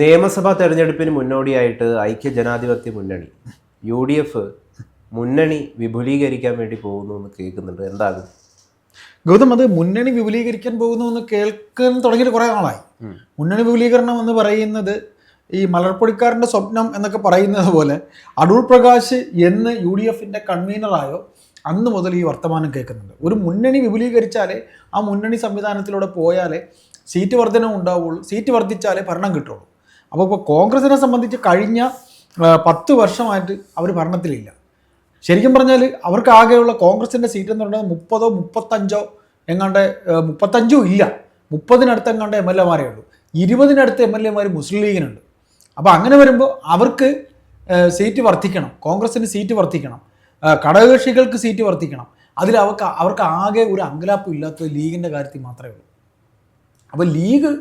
നിയമസഭാ തെരഞ്ഞെടുപ്പിന് മുന്നോടിയായിട്ട് ഐക്യ ജനാധിപത്യ മുന്നണി യു ഡി എഫ് മുന്നണി വിപുലീകരിക്കാൻ വേണ്ടി പോകുന്നു എന്ന് കേൾക്കുന്നുണ്ട്. എന്താകും? ഗൗതം അത് മുന്നണി വിപുലീകരിക്കാൻ പോകുന്നു എന്ന് കേൾക്കാൻ തുടങ്ങിയിട്ട് കുറേ നാളായി. മുന്നണി വിപുലീകരണം എന്ന് പറയുന്നത് ഈ മലർപ്പൊടിക്കാരന്റെ സ്വപ്നം എന്നൊക്കെ പറയുന്നത് പോലെ അടൂർ പ്രകാശ് എന്ന് യു ഡി എഫിന്റെ കൺവീനറായോ അന്ന് മുതൽ ഈ വർത്തമാനം കേൾക്കുന്നുണ്ട്. ഒരു മുന്നണി വിപുലീകരിച്ചാലേ ആ മുന്നണി സംവിധാനത്തിലൂടെ പോയാലേ സീറ്റ് വർധനം ഉണ്ടാവുള്ളൂ സീറ്റ് വർദ്ധിച്ചാലേ ഭരണം കിട്ടുള്ളൂ. അപ്പോൾ ഇപ്പോൾ കോൺഗ്രസിനെ സംബന്ധിച്ച് കഴിഞ്ഞ പത്ത് വർഷമായിട്ട് അവർ ഭരണത്തിലില്ല. ശരിക്കും പറഞ്ഞാൽ അവർക്ക് ആകെയുള്ള കോൺഗ്രസിന്റെ സീറ്റ് എന്ന് പറയുന്നത് മുപ്പതോ മുപ്പത്തഞ്ചോ എങ്ങാണ്ട് മുപ്പത്തഞ്ചോ ഇല്ല. മുപ്പതിനടുത്ത് എങ്ങാണ്ട് എം എൽ എമാരേ ഉള്ളൂ. ഇരുപതിനടുത്ത് എം എൽ എമാർ മുസ്ലിം ലീഗിനുണ്ട്. അപ്പോൾ അങ്ങനെ വരുമ്പോൾ അവർക്ക് സീറ്റ് വർദ്ധിക്കണം. കോൺഗ്രസിന് സീറ്റ് വർദ്ധിക്കണം. ഘടകകക്ഷികൾക്ക് സീറ്റ് വർദ്ധിക്കണം. അതിൽ അവർക്ക് അവർക്ക് ആകെ ഒരു അങ്കലാപ്പും ഇല്ലാത്തത് ലീഗിന്റെ കാര്യത്തിൽ മാത്രമേ ഉള്ളൂ. അപ്പോൾ ലീഗ്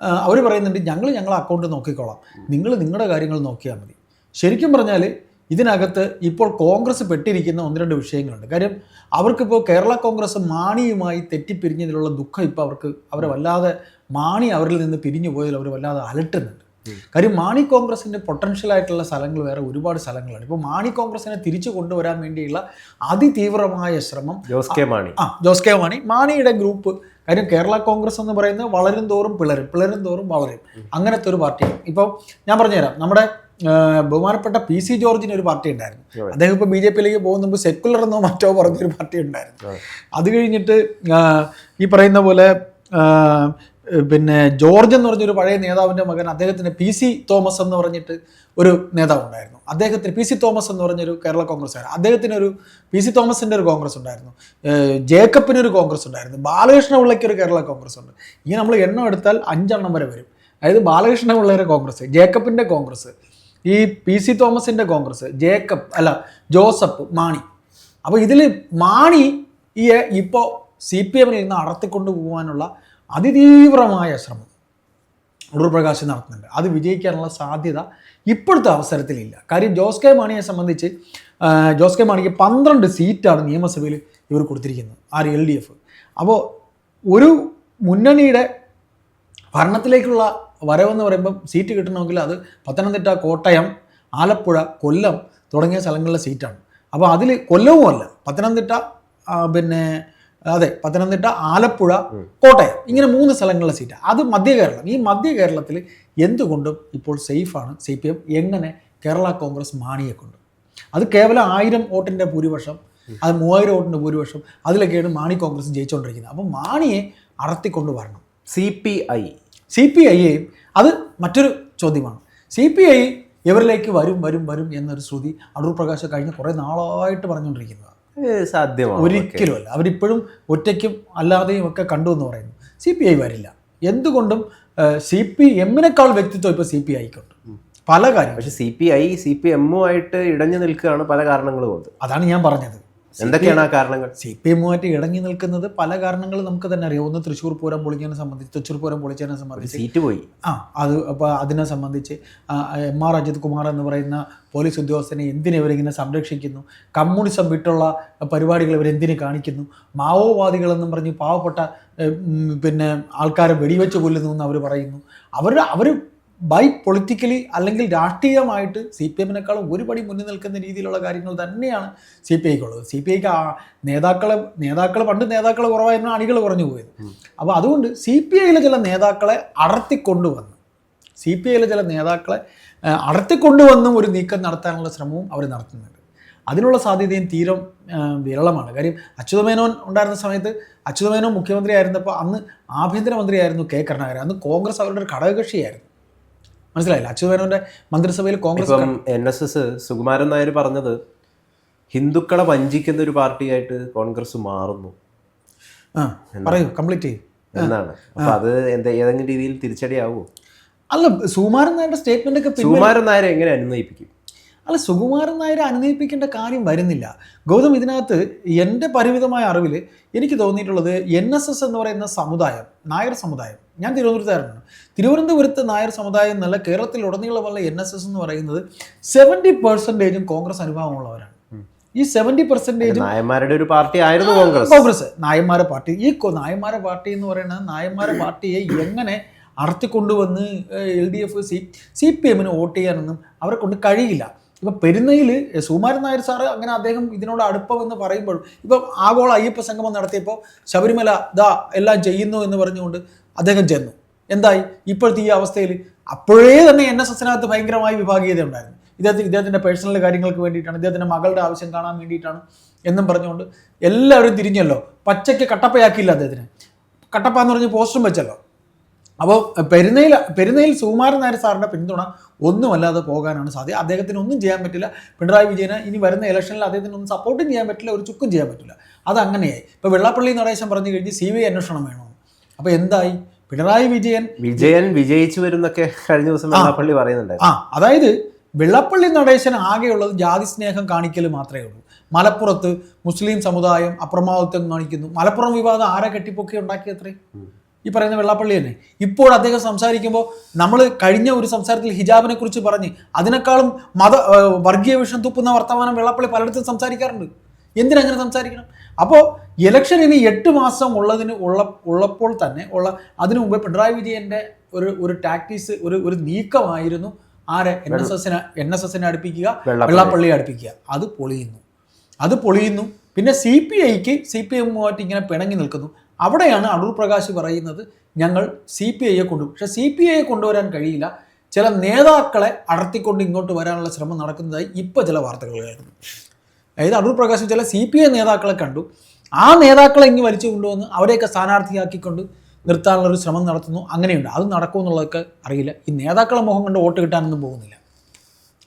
അവർ പറയുന്നുണ്ട് ഞങ്ങൾ ഞങ്ങളുടെ അക്കൗണ്ട് നോക്കിക്കോളാം. നിങ്ങൾ നിങ്ങളുടെ കാര്യങ്ങൾ നോക്കിയാൽ മതി. ശരിക്കും പറഞ്ഞാൽ ഇതിനകത്ത് ഇപ്പോൾ കോൺഗ്രസ് പെട്ടിരിക്കുന്ന ഒന്ന് രണ്ട് വിഷയങ്ങളുണ്ട്. കാര്യം അവർക്കിപ്പോൾ കേരള കോൺഗ്രസ് മാണിയുമായി തെറ്റിപ്പിരിഞ്ഞതിലുള്ള ദുഃഖം ഇപ്പോൾ അവർക്ക് അവരെ വല്ലാതെ മാണി അവരിൽ നിന്ന് പിരിഞ്ഞു പോയതിൽ അവർ വല്ലാതെ അലട്ടുന്നുണ്ട്. കാര്യം മാണി കോൺഗ്രസിന്റെ പൊട്ടൻഷ്യൽ ആയിട്ടുള്ള സ്ഥലങ്ങൾ വേറെ ഒരുപാട് സ്ഥലങ്ങളാണ്. ഇപ്പോൾ മാണി കോൺഗ്രസിനെ തിരിച്ചു കൊണ്ടുവരാൻ വേണ്ടിയുള്ള അതിതീവ്രമായ ശ്രമം ജോസ് കെ മാണി. ആ ജോസ് കെ മാണി. മാണിയുടെ ഗ്രൂപ്പ് കാര്യം കേരള കോൺഗ്രസ് എന്ന് പറയുന്നത് വളരും തോറും പിളരും പിളരും തോറും വളരും. അങ്ങനത്തെ ഒരു പാർട്ടിയാണ്. ഇപ്പോൾ ഞാൻ പറഞ്ഞുതരാം. നമ്മുടെ ബഹുമാനപ്പെട്ട പി സി ജോർജിന് ഒരു പാർട്ടി ഉണ്ടായിരുന്നു. അദ്ദേഹം ഇപ്പോൾ ബി ജെ പിയിലേക്ക് പോകുന്ന മുമ്പ് സെക്കുലർ എന്നോ മറ്റോ പറഞ്ഞൊരു പാർട്ടി ഉണ്ടായിരുന്നു. അതെ. കഴിഞ്ഞിട്ട് ഈ പറയുന്ന പോലെ പിന്നെ ജോർജ് എന്ന് പറഞ്ഞൊരു പഴയ നേതാവിന്റെ മകൻ അദ്ദേഹത്തിന് പി സി തോമസ് എന്ന് പറഞ്ഞിട്ട് ഒരു നേതാവ് ഉണ്ടായിരുന്നു. അദ്ദേഹത്തിന് പി സി തോമസ് എന്ന് പറഞ്ഞൊരു കേരള കോൺഗ്രസ് ആയിരുന്നു അദ്ദേഹത്തിന് ഒരു പി സി തോമസിന്റെ ഒരു കോൺഗ്രസ് ഉണ്ടായിരുന്നു. ജേക്കപ്പിന് ഒരു കോൺഗ്രസ് ഉണ്ടായിരുന്നു. ബാലകൃഷ്ണ പിള്ളയ്ക്ക് ഒരു കേരള കോൺഗ്രസ് ഉണ്ട്. ഇനി നമ്മൾ എണ്ണം എടുത്താൽ അഞ്ചെണ്ണം വരെ വരും. അതായത് ബാലകൃഷ്ണ പിള്ളയുടെ കോൺഗ്രസ് ജേക്കബിന്റെ കോൺഗ്രസ് ഈ പി സി തോമസിന്റെ കോൺഗ്രസ് ജേക്കബ് അല്ല ജോസഫ് മാണി. അപ്പോൾ ഇതിൽ മാണി ഈ ഇപ്പോൾ സി പി എമ്മിൽ നിന്ന് അടർത്തിക്കൊണ്ട് പോകാനുള്ള അതിതീവ്രമായ ശ്രമം അടൂർ നടത്തുന്നുണ്ട്. അത് വിജയിക്കാനുള്ള സാധ്യത ഇപ്പോഴത്തെ അവസരത്തിലില്ല. കാര്യം ജോസ് കെ മാണിയെ സംബന്ധിച്ച് ജോസ് കെ മാണിക്ക് പന്ത്രണ്ട് സീറ്റാണ് നിയമസഭയിൽ ഇവർ കൊടുത്തിരിക്കുന്നത് ആർ എൽ ഡി എഫ്. അപ്പോൾ ഒരു മുന്നണിയുടെ ഭരണത്തിലേക്കുള്ള വരവെന്ന് പറയുമ്പം സീറ്റ് കിട്ടണമെങ്കിൽ അത് പത്തനംതിട്ട കോട്ടയം ആലപ്പുഴ കൊല്ലം തുടങ്ങിയ സ്ഥലങ്ങളിലെ സീറ്റാണ്. അപ്പോൾ അതിൽ കൊല്ലവുമല്ല. പത്തനംതിട്ട പിന്നെ അതെ പത്തനംതിട്ട ആലപ്പുഴ കോട്ടയം. ഇങ്ങനെ മൂന്ന് സ്ഥലങ്ങളിലെ സീറ്റ്. അത് മധ്യ കേരളം. ഈ മധ്യ കേരളത്തിൽ എന്തുകൊണ്ടും ഇപ്പോൾ സേഫാണ്? സി പി എം എങ്ങനെ കേരള കോൺഗ്രസ് മാണിയെ കൊണ്ട് അത് കേവലം ആയിരം വോട്ടിന്റെ ഭൂരിപക്ഷം അത് മൂവായിരം വോട്ടിന്റെ ഭൂരിപക്ഷം അതിലൊക്കെയാണ് മാണി കോൺഗ്രസ് ജയിച്ചുകൊണ്ടിരിക്കുന്നത്. അപ്പോൾ മാണിയെ അടർത്തിക്കൊണ്ട് വരണം. C P I. C P ഐയെയും അത് മറ്റൊരു ചോദ്യമാണ്. സി പി ഐ ഇവരിലേക്ക് വരും വരും വരും എന്നൊരു ശ്രുതി അടൂർ പ്രകാശ് കഴിഞ്ഞ കുറേ നാളായിട്ട് പറഞ്ഞുകൊണ്ടിരിക്കുന്നതാണ് സാധ്യമാണ് ഒരിക്കലുമല്ല. അവരിപ്പോഴും ഒറ്റയ്ക്കും അല്ലാതെയും ഒക്കെ കണ്ടു എന്ന് പറയുന്നു. സി പി ഐ വരില്ല എന്തുകൊണ്ടും സി പി എമ്മിനേക്കാൾ വ്യക്തിത്വം ഇപ്പോൾ സി പി ഐക്കുണ്ട് പല കാര്യം പക്ഷേ C P I C P എമ്മുമായിട്ട് ഇടഞ്ഞു നിൽക്കുകയാണ് പല കാരണങ്ങളും അതാണ് ഞാൻ പറഞ്ഞത്. എന്തൊക്കെയാണ് ആ കാരണങ്ങൾ? സി പി എമ്മുമായിട്ട് ഇടങ്ങി നിൽക്കുന്നത് പല കാരണങ്ങൾ നമുക്ക് തന്നെ അറിയാം. ഒന്ന് തൃശ്ശൂർ പൂരം പൊളിച്ചതിനെ സംബന്ധിച്ച് തൃശ്ശൂർ പൂരം പൊളിച്ചതിനെ സംബന്ധിച്ച്. സീറ്റ് പോയി. ആ അത് അപ്പോൾ അതിനെ സംബന്ധിച്ച് എം ആർ അജിത് കുമാർ എന്ന് പറയുന്ന പോലീസ് ഉദ്യോഗസ്ഥനെ എന്തിനെ ഇവരിങ്ങനെ സംരക്ഷിക്കുന്നു? കമ്മ്യൂണിസം വിട്ടുള്ള പരിപാടികൾ ഇവരെന്തിനു കാണിക്കുന്നു? മാവോവാദികളെന്നും പറഞ്ഞ് പാവപ്പെട്ട പിന്നെ ആൾക്കാരെ വെടിവെച്ച് കൊല്ലുന്നു എന്ന് അവർ പറയുന്നു. അവർ അവർ ബൈ പൊളിറ്റിക്കലി അല്ലെങ്കിൽ രാഷ്ട്രീയമായിട്ട് സി പി എമ്മിനേക്കാളും ഒരു പടി മുന്നിൽ നിൽക്കുന്ന രീതിയിലുള്ള കാര്യങ്ങൾ തന്നെയാണ് സി പി ഐക്കുള്ളത് സി പി ഐക്ക് നേതാക്കളെ നേതാക്കൾ പണ്ട് നേതാക്കൾ കുറവായിരുന്നു അണികൾ കുറഞ്ഞു പോയത്. അപ്പോൾ അതുകൊണ്ട് സി പി ഐയിലെ ചില നേതാക്കളെ അടർത്തിക്കൊണ്ടുവന്ന്. സി പി ഐയിലെ ചില നേതാക്കളെ അടർത്തിക്കൊണ്ടുവന്നും ഒരു നീക്കം നടത്താനുള്ള ശ്രമവും അവർ നടത്തുന്നുണ്ട്. അതിനുള്ള സാധ്യതയും തീരം വിരളമാണ്. കാര്യം അച്യുതമേനോൻ ഉണ്ടായിരുന്ന സമയത്ത് അച്യുതമേനോൻ മുഖ്യമന്ത്രി ആയിരുന്നപ്പോൾ അന്ന് ആഭ്യന്തരമന്ത്രിയായിരുന്നു കെ കരുണാകരൻ. അന്ന് കോൺഗ്രസ് അവരുടെ ഒരു ഘടകകക്ഷിയായിരുന്നു. മനസ്സിലായില്ല. അച്യുതമേനോന്റെ മന്ത്രിസഭയിൽ കോൺഗ്രസ് ഇപ്പം N S S Sukumaran Nair പറഞ്ഞത് ഹിന്ദുക്കളെ വഞ്ചിക്കുന്ന ഒരു പാർട്ടിയായിട്ട് കോൺഗ്രസ് മാറുന്നു. ആ പറയൂ കംപ്ലീറ്റ് ചെയ്യും. എന്നാണ്. അപ്പൊ അത് എന്താ ഏതെങ്കിലും രീതിയിൽ തിരിച്ചടിയാവോ? അല്ല സുകുമാരൻ നായരുടെ സ്റ്റേറ്റ്മെന്റ് ഒക്കെ സുകുമാരൻ നായരെ എങ്ങനെ അനുനയിപ്പിക്കും? അല്ല സുകുമാരൻ നായരെ അനുനയിപ്പിക്കേണ്ട കാര്യം വരുന്നില്ല. ഗൗതം ഇതിനകത്ത് എന്റെ പരിമിതമായ അറിവിൽ എനിക്ക് തോന്നിയിട്ടുള്ളത് എൻ എസ് എസ് എന്ന് പറയുന്ന സമുദായം നായർ സമുദായം. ഞാൻ തിരുവനന്തപുരത്തായിരുന്നു തിരുവനന്തപുരത്ത് നായർ സമുദായം എന്നല്ല കേരളത്തിൽ ഉടനീളമുള്ള എൻ എസ് എസ് എന്ന് പറയുന്നത് സെവന്റി പെർസെന്റേജും കോൺഗ്രസ് അനുഭവമുള്ളവരാണ്. ഈ സെവന്റി പെർസെന്റേജ് നായന്മാരുടെ ഒരു പാർട്ടി ആയിരുന്നു കോൺഗ്രസ്. കോൺഗ്രസ്. നായന്മാരെ പാർട്ടി. ഈ നായന്മാരെ പാർട്ടി എന്ന് പറയുന്നത് നായന്മാരെ പാർട്ടിയെ എങ്ങനെ അടർത്തിക്കൊണ്ടുവന്ന് L D F C C P എമ്മിന് വോട്ട് ചെയ്യാനൊന്നും അവരെ കൊണ്ട് കഴിയില്ല. ഇപ്പം പെരുന്നയിൽ സുകുമാരൻ നായർ സാറ് അങ്ങനെ അദ്ദേഹം ഇതിനോട് അടുപ്പമെന്ന് പറയുമ്പോഴും ഇപ്പം ആഗോള അയ്യപ്പ സംഗമം നടത്തിയപ്പോൾ ശബരിമല ദാ എല്ലാം ചെയ്യുന്നു എന്ന് പറഞ്ഞുകൊണ്ട് അദ്ദേഹം ചെന്നു. എന്തായി? ഇപ്പോഴത്തെ ഈ അവസ്ഥയിൽ അപ്പോഴേ തന്നെ എൻ എസ് എസിനകത്ത് ഭയങ്കരമായ വിഭാഗീയത ഉണ്ടായിരുന്നു. ഇദ്ദേഹത്തിന് ഇദ്ദേഹത്തിന്റെ പേഴ്സണൽ കാര്യങ്ങൾക്ക് വേണ്ടിയിട്ടാണ് ഇദ്ദേഹത്തിന്റെ മകളുടെ ആവശ്യം കാണാൻ വേണ്ടിയിട്ടാണ് എന്നും പറഞ്ഞുകൊണ്ട് എല്ലാവരും തിരിഞ്ഞല്ലോ. പച്ചയ്ക്ക് കട്ടപ്പയാക്കിയില്ല അദ്ദേഹത്തിന്. കട്ടപ്പ എന്ന് പറഞ്ഞ് പോസ്റ്ററും വെച്ചല്ലോ. അപ്പോൾ പെരുന്നയിൽ പെരുന്നയിൽ സുകുമാരൻ നായർ സാറിന്റെ പിന്തുണ ഒന്നുമല്ലാതെ പോകാനാണ് സാധ്യത. അദ്ദേഹത്തിന് ഒന്നും ചെയ്യാൻ പറ്റില്ല. പിണറായി വിജയന് ഇനി വരുന്ന ഇലക്ഷനിൽ അദ്ദേഹത്തിന് ഒന്നും സപ്പോർട്ടും ചെയ്യാൻ പറ്റില്ല ഒരു ചുക്കും ചെയ്യാൻ പറ്റില്ല. അത് അങ്ങനെയായി ഇപ്പോൾ വെള്ളാപ്പള്ളി നടേശൻ പറഞ്ഞു കഴിഞ്ഞ് സി ബി ഐ അന്വേഷണം വേണോ? അപ്പോൾ എന്തായി? പിണറായി വിജയൻ വിജയൻ വിജയിച്ചു വരുന്നൊക്കെ കഴിഞ്ഞ ദിവസം വെള്ളാപ്പള്ളി പറയുന്നുണ്ട് ആ അതായത് വെള്ളപ്പള്ളി നടേശൻ ആകെയുള്ളത് ജാതി സ്നേഹം കാണിക്കൽ മാത്രമേ ഉള്ളൂ. മലപ്പുറത്ത് മുസ്ലിം സമുദായം അപ്രമാദിത്വം കാണിക്കുന്നു. മലപ്പുറം വിവാദം ആരെ കെട്ടിപ്പൊക്കി ഉണ്ടാക്കിയത്രേ? ഈ പറയുന്ന വെള്ളാപ്പള്ളി തന്നെ. ഇപ്പോൾ അദ്ദേഹം സംസാരിക്കുമ്പോൾ നമ്മൾ കഴിഞ്ഞ ഒരു സംസാരത്തിൽ ഹിജാബിനെ കുറിച്ച് പറഞ്ഞ് അതിനേക്കാളും മത വർഗീയ വിഷം തുപ്പുന്ന വർത്തമാനം വെള്ളാപ്പള്ളി പലയിടത്തും സംസാരിക്കാറുണ്ട്. എന്തിനങ്ങനെ സംസാരിക്കണം? അപ്പോൾ ഇലക്ഷൻ ഇനി എട്ട് മാസം ഉള്ളതിന് ഉള്ള ഉള്ളപ്പോൾ തന്നെ ഉള്ള അതിനു മുമ്പ് പിണറായി വിജയന്റെ ഒരു ഒരു ടാക്ടീസ് ഒരു ഒരു നീക്കമായിരുന്നു ആരെ? എൻ എസ് എസിനെ എൻ എസ് എസിനെ അടുപ്പിക്കുക വെള്ളാപ്പള്ളിയെ അടുപ്പിക്കുക. അത് പൊളിയുന്നു. അത് പൊളിയുന്നു. പിന്നെ സി പി ഐക്ക് സി പി എമ്മുമായിട്ട് ഇങ്ങനെ പിണങ്ങി നിൽക്കുന്നു. അവിടെയാണ് അടൂർ പ്രകാശ് പറയുന്നത് ഞങ്ങൾ സി പി ഐയെ കൊണ്ടു പക്ഷേ സി പി ഐയെ കൊണ്ടുവരാൻ കഴിയില്ല. ചില നേതാക്കളെ അടർത്തിക്കൊണ്ട് ഇങ്ങോട്ട് വരാനുള്ള ശ്രമം നടക്കുന്നതായി ഇപ്പോൾ ചില വാർത്തകൾ കേൾക്കുന്നു അതായത് അടൂർ പ്രകാശ് ചില സി പി ഐ നേതാക്കളെ കണ്ടു. ആ നേതാക്കളെ ഇങ്ങ് വലിച്ചു കൊണ്ടുവന്ന് അവരെയൊക്കെ സ്ഥാനാർത്ഥിയാക്കിക്കൊണ്ട് നിർത്താനുള്ള ഒരു ശ്രമം നടത്തുന്നു. അങ്ങനെയുണ്ട്. അത് നടക്കുമെന്നുള്ളതൊക്കെ അറിയില്ല. ഈ നേതാക്കളെ മുഖം കണ്ട് വോട്ട് കിട്ടാനൊന്നും പോകുന്നില്ല.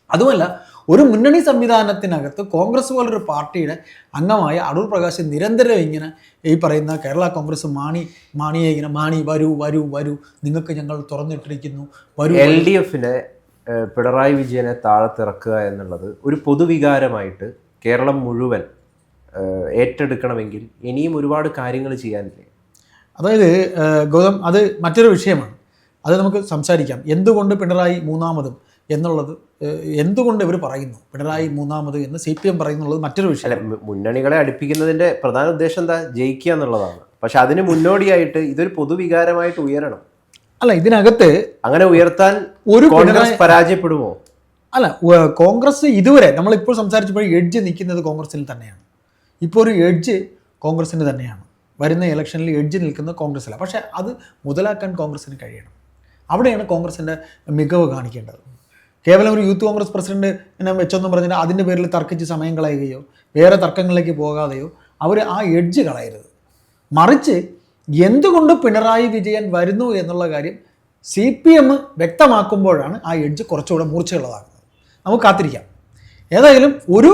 അതുമല്ല ഒരു മുന്നണി സംവിധാനത്തിനകത്ത് കോൺഗ്രസ് പോലൊരു പാർട്ടിയുടെ അംഗമായ അടൂർ പ്രകാശ് നിരന്തരം ഇങ്ങനെ ഈ പറയുന്ന കേരള കോൺഗ്രസ് മാണി മാണിയെ ഇങ്ങനെ മാണി വരൂ വരൂ വരൂ നിങ്ങൾക്ക് ഞങ്ങൾ തുറന്നിട്ടിരിക്കുന്നു വരൂ എൽ ഡി എഫിനെ പിണറായി വിജയനെ താഴത്തിറക്കുക എന്നുള്ളത് ഒരു പൊതുവികാരമായിട്ട് കേരളം മുഴുവൻ ഏറ്റെടുക്കണമെങ്കിൽ ഇനിയും ഒരുപാട് കാര്യങ്ങൾ ചെയ്യാനില്ലേ? അതായത് ഗൗതം അത് മറ്റൊരു വിഷയമാണ്. അത് നമുക്ക് സംസാരിക്കാം. എന്തുകൊണ്ട് പിണറായി മൂന്നാമതും എന്നുള്ളത് എന്തുകൊണ്ട് ഇവർ പറയുന്നു? പിണറായി മൂന്നാമത് എന്ന് സി പി എം പറയുന്നുള്ളത് മറ്റൊരു വിഷയം. മുന്നണികളെ അടുപ്പിക്കുന്നതിന്റെ പ്രധാന ഉദ്ദേശം എന്താ? ജയിക്കുക എന്നുള്ളതാണ്. പക്ഷെ അതിന് മുന്നോടിയായിട്ട് ഇതൊരു പൊതുവികാരമായിട്ട് ഉയരണം. അല്ല ഇതിനകത്ത് അങ്ങനെ ഉയർത്താൻ ഒരു കോൺഗ്രസ് പരാജയപ്പെടുമോ? അല്ല കോൺഗ്രസ് ഇതുവരെ നമ്മളിപ്പോൾ സംസാരിച്ചപ്പോൾ എഡ്ജ് നിൽക്കുന്നത് കോൺഗ്രസിൽ തന്നെയാണ്. ഇപ്പോൾ ഒരു എഡ്ജ് കോൺഗ്രസ്സിന് തന്നെയാണ്. വരുന്ന ഇലക്ഷനിൽ എഡ്ജ് നിൽക്കുന്നത് കോൺഗ്രസ്സിലാണ് പക്ഷേ അത് മുതലാക്കാൻ കോൺഗ്രസ്സിന് കഴിയണം. അവിടെയാണ് കോൺഗ്രസിന്റെ മികവ് കാണിക്കേണ്ടത്. കേവലം ഒരു യൂത്ത് കോൺഗ്രസ് പ്രസിഡന്റ് എന്നെ വെച്ചെന്ന് പറഞ്ഞാൽ അതിന്റെ പേരിൽ തർക്കിച്ച് സമയം കളയുകയോ വേറെ തർക്കങ്ങളിലേക്ക് പോകാതെയോ അവർ ആ എഡ്ജ് കളയരുത്. മറിച്ച് എന്തുകൊണ്ട് പിണറായി വിജയൻ വരുന്നു എന്നുള്ള കാര്യം സി പി എം വ്യക്തമാക്കുമ്പോഴാണ് ആ എഡ്ജ് കുറച്ചുകൂടെ മൂർച്ചയുള്ളതാകുന്നത്. നമുക്ക് കാത്തിരിക്കാം. ഏതായാലും ഒരു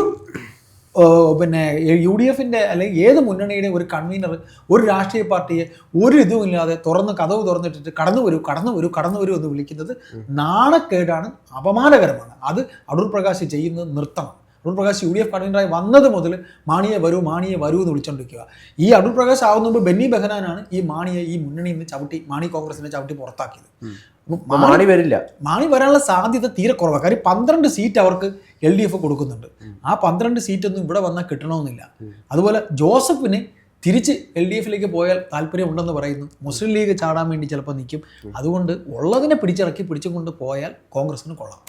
പിന്നെ യു ഡി എഫിന്റെ അല്ലെങ്കിൽ ഏത് മുന്നണിയുടെയും ഒരു കൺവീനർ ഒരു രാഷ്ട്രീയ പാർട്ടിയെ ഒരു ഇതുമില്ലാതെ തുറന്ന് കഥവ് തുറന്നിട്ടിട്ട് കടന്നു വരൂ കടന്നു വരൂ കടന്നു വരൂ എന്ന് വിളിക്കുന്നത് നാണക്കേടാണ് അപമാനകരമാണ്. അത് അടൂർ പ്രകാശ് ചെയ്യുന്നത് നിർത്തണം Adoor Prakash U D F കൺവീനറായി വന്നത് മുതൽ മാണിയെ വരൂ മാണിയെ വരൂ എന്ന് വിളിച്ചുകൊണ്ടിരിക്കുക ഈ അടൂർ പ്രകാശ് ആവുന്ന മുമ്പ് ബെന്നി ബെഹനാനാണ് ഈ മാണിയെ ഈ മുന്നണിയിൽ നിന്ന് ചവിട്ടി മാണി കോൺഗ്രസിനെ ചവിട്ടി പുറത്താക്കിയത്. മാണി വരില്ല. മാണി വരാനുള്ള സാധ്യത തീരെ കുറവാണ് കാര്യം പന്ത്രണ്ട് സീറ്റ് അവർക്ക് എൽ ഡി എഫ് കൊടുക്കുന്നുണ്ട്. ആ പന്ത്രണ്ട് സീറ്റൊന്നും ഇവിടെ വന്നാൽ കിട്ടണമെന്നില്ല. അതുപോലെ ജോസഫിന് തിരിച്ച് എൽ ഡി എഫിലേക്ക് പോയാൽ താല്പര്യമുണ്ടെന്ന് പറയുന്നു. മുസ്ലിം ലീഗ് ചാടാൻ വേണ്ടി ചിലപ്പോൾ നിൽക്കും. അതുകൊണ്ട് ഉള്ളതിനെ പിടിച്ചിറക്കി പിടിച്ചുകൊണ്ട് പോയാൽ കോൺഗ്രസിന് കൊള്ളാം.